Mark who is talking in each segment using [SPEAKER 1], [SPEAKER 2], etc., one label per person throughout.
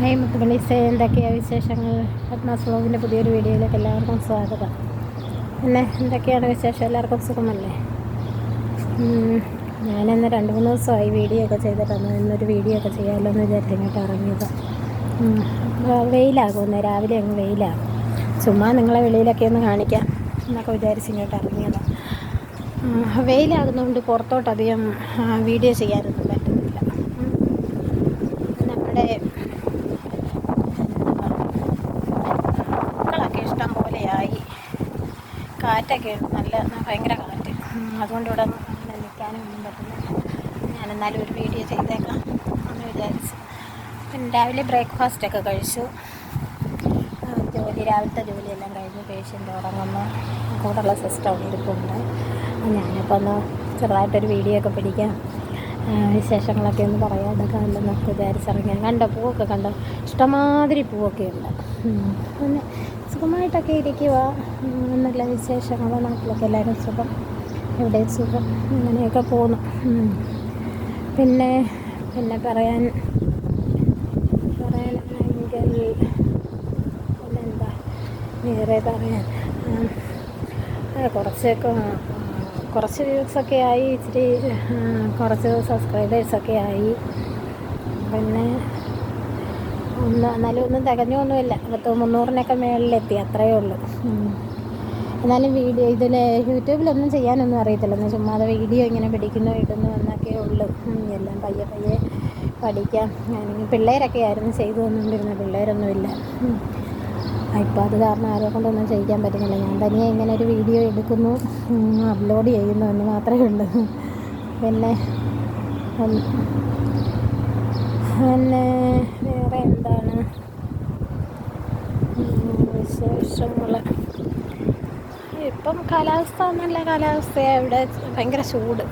[SPEAKER 1] Hi മുത്തുമണീസേ എന്തൊക്കെയാണ് വിശേഷങ്ങൾ? പത്മാസ് പുതിയൊരു വീഡിയോയിലേക്ക് എല്ലാവർക്കും സ്വാഗതം. പിന്നെ എന്തൊക്കെയാണ് വിശേഷം? എല്ലാവർക്കും സുഖമല്ലേ? ഞാനിന്ന് രണ്ട് മൂന്ന് ദിവസമായി വീഡിയോ ഒക്കെ ചെയ്തിട്ടാണ് ഇന്നൊരു വീഡിയോ ഒക്കെ ചെയ്യാമല്ലോ എന്ന് വിചാരിച്ചു ഇങ്ങോട്ട് ഇറങ്ങിയത്. വെയിലാകുമെന്ന് രാവിലെ അങ്ങ് വെയിലാകും. ചുമ്മാ നിങ്ങളെ വെളിയിലൊക്കെ ഒന്ന് കാണിക്കാം എന്നൊക്കെ വിചാരിച്ച് ഇങ്ങോട്ട് ഇറങ്ങിയത്. വെയിലാകുന്നതുകൊണ്ട് പുറത്തോട്ടധികം വീഡിയോ ചെയ്യാനൊന്നും പറ്റുന്നില്ല. നമ്മുടെ കാറ്റൊക്കെ നല്ല ഭയങ്കര കാറ്റ്. അതുകൊണ്ട് ഇവിടെ അങ്ങനെ നിൽക്കാനും ഒന്നും പറ്റുന്നില്ല. ഞാൻ എന്നാലും ഒരു വീഡിയോ ചെയ്തേക്കാം എന്ന് വിചാരിച്ചു. പിന്നെ രാവിലെ ബ്രേക്ക്ഫാസ്റ്റൊക്കെ കഴിച്ചു. ജോലി രാവിലത്തെ ജോലിയെല്ലാം കഴിഞ്ഞ് പേഷ്യന്റ് ഉറങ്ങുന്നു. കൂടെയുള്ള സിസ്റ്റം ഇരിപ്പുണ്ട്. ഞാനിപ്പോൾ ഒന്ന് ചെറുതായിട്ടൊരു വീഡിയോ ഒക്കെ പിടിക്കാം. വിശേഷങ്ങളൊക്കെ ഒന്ന് പറയാതൊക്കെ ഉണ്ടെന്നൊക്കെ വിചാരിച്ചിറങ്ങിയാൽ കണ്ടോ പൂവൊക്കെ കണ്ടോ? ഇഷ്ടമാതിരി പൂവൊക്കെ ഉണ്ട്. പിന്നെ സുഖമായിട്ടൊക്കെ ഇരിക്കുക എന്നുള്ള വിശേഷങ്ങൾ നാട്ടിലൊക്കെ എല്ലാവരും സുഖം. ഇവിടെ സുഖം. അങ്ങനെയൊക്കെ പോകുന്നു. പിന്നെ പിന്നെ പറയാൻ പറയാനാണെങ്കിൽ പിന്നെന്താ? വേറെ പറയാൻ. കുറച്ചൊക്കെ കുറച്ച് വ്യൂസൊക്കെ ആയി. ഇച്ചിരി കുറച്ച് സബ്സ്ക്രൈബേഴ്സൊക്കെ ആയി. പിന്നെ ഒന്ന് എന്നാലും ഒന്നും തികഞ്ഞൊന്നുമില്ല. പത്ത് മുന്നൂറിനൊക്കെ മേളിലെത്തി. അത്രയേ ഉള്ളൂ. എന്നാലും വീഡിയോ ഇതിൽ യൂട്യൂബിലൊന്നും ചെയ്യാനൊന്നും അറിയത്തില്ല. ഒന്ന് ചുമ്മാതെ വീഡിയോ ഇങ്ങനെ പിടിക്കുന്നു ഇടുന്നു എന്നൊക്കെ ഉള്ളൂ. എല്ലാം പയ്യെ പയ്യെ പഠിക്കാം. അല്ലെങ്കിൽ പിള്ളേരൊക്കെ ആയിരുന്നു ചെയ്തു തന്നുകൊണ്ടിരുന്നത് പിള്ളേരൊന്നുമില്ല. ഇപ്പോൾ അത് കാരണം ആരെ കൊണ്ടൊന്നും ചെയ്യിക്കാൻ പറ്റുന്നില്ല. ഞാൻ തനിയെ ഇങ്ങനെ ഒരു വീഡിയോ എടുക്കുന്നു അപ്ലോഡ് ചെയ്യുന്നു എന്ന് മാത്രമേ ഉള്ളൂ. പിന്നെ പിന്നെ വേറെ എന്താണ്? വിശേഷങ്ങൾ. ഇപ്പം കാലാവസ്ഥ നല്ല കാലാവസ്ഥയാണ് ഇവിടെ ഭയങ്കര ചൂട്.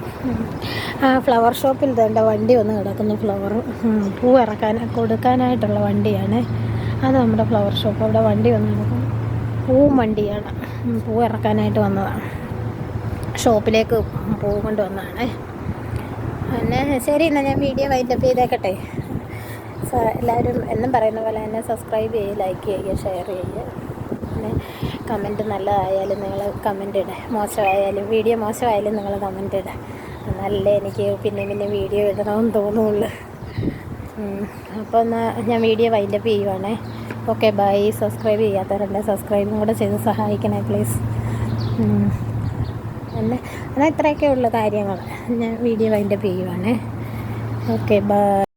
[SPEAKER 1] ആ ഫ്ലവർ ഷോപ്പിൽ തേണ്ട വണ്ടി വന്ന് കിടക്കുന്നു. ഫ്ലവർ പൂ ഇറക്കാൻ കൊടുക്കാനായിട്ടുള്ള വണ്ടിയാണ്. അത് നമ്മുടെ ഫ്ലവർ ഷോപ്പ് അവിടെ വണ്ടി വന്ന് കിടക്കും പൂവും വണ്ടിയാണ്. പൂ ഇറക്കാനായിട്ട് വന്നതാണ് ഷോപ്പിലേക്ക് പൂ കൊണ്ടുവന്നതാണ് പിന്നെ ശരി എന്നാൽ ഞാൻ വീഡിയോ വൈൻഡപ്പ് ചെയ്തേക്കട്ടെ. എല്ലാവരും എന്നും പറയുന്ന പോലെ തന്നെ സബ്സ്ക്രൈബ് ചെയ്യുക ലൈക്ക് ചെയ്യുക ഷെയർ ചെയ്യുക പിന്നെ കമന്റ് നല്ലതായാലും നിങ്ങൾ കമന്റ് ഇടുക മോശമായാലും വീഡിയോ മോശമായാലും നിങ്ങൾ കമന്റ് ഇടുക എന്നാലല്ലേ എനിക്ക് പിന്നെ പിന്നെ വീഡിയോ ഇടണമെന്ന് തോന്നുള്ളൂ. അപ്പോൾ എന്നാൽ ഞാൻ വീഡിയോ വൈൻഡപ്പ് ചെയ്യുവാണേ. ഓക്കെ ബൈ സബ്സ്ക്രൈബ് ചെയ്യാത്തവരുണ്ട് സബ്സ്ക്രൈബും കൂടെ ചെയ്ത് സഹായിക്കണേ പ്ലീസ് എന്നാൽ എന്നാൽ ഇത്രയൊക്കെ ഉള്ള കാര്യങ്ങൾ ഞാൻ വീഡിയോ വൈൻഡപ്പ് ചെയ്യുവാണേ. Okay bye